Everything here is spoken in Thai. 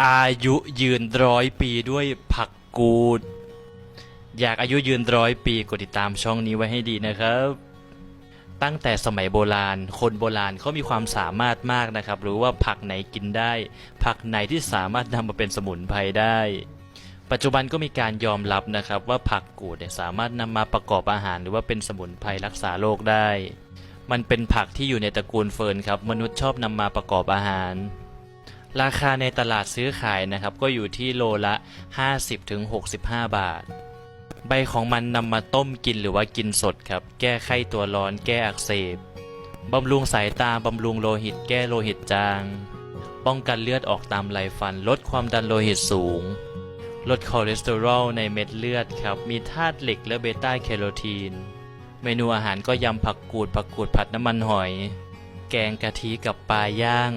อายุยืนร้อยปีด้วยผักกูด อยากอายุยืนร้อยปีกดติดตามช่องนี้ไว้ให้ดีนะครับ ตั้งแต่สมัยโบราณ คนโบราณเขามีความสามารถมากนะครับ รู้ว่าผักไหนกินได้ ผักไหนที่สามารถนำมาเป็นสมุนไพรได้ ปัจจุบันก็มีการยอมรับนะครับ ว่าผักกูดเนี่ยสามารถนำมาประกอบอาหาร หรือว่าเป็นสมุนไพรรักษาโรคได้ มันเป็นผักที่อยู่ในตระกูลเฟิร์นครับ มนุษย์ชอบนำมาประกอบอาหาร ราคาในตลาดซื้อขายนะครับก็อยู่ที่โลละ 50-65 บาท ใบของมันนำมาต้มกินหรือว่ากินสดครับ แก้ไข้ตัวร้อนแก้อักเสบบำรุงสายตาบำรุงโลหิต แก้โลหิตจาง ป้องกันเลือดออกตามไหลฟัน ลดความดันโลหิตสูง ลดคอเลสเตอรอลในเม็ดเลือดครับ มีธาตุเหล็กและเบต้าแคโรทีน เมนูอาหารก็ยำผักกูดผักกูดผัดน้ำมันหอย แกงกะทิกับปลาย่าง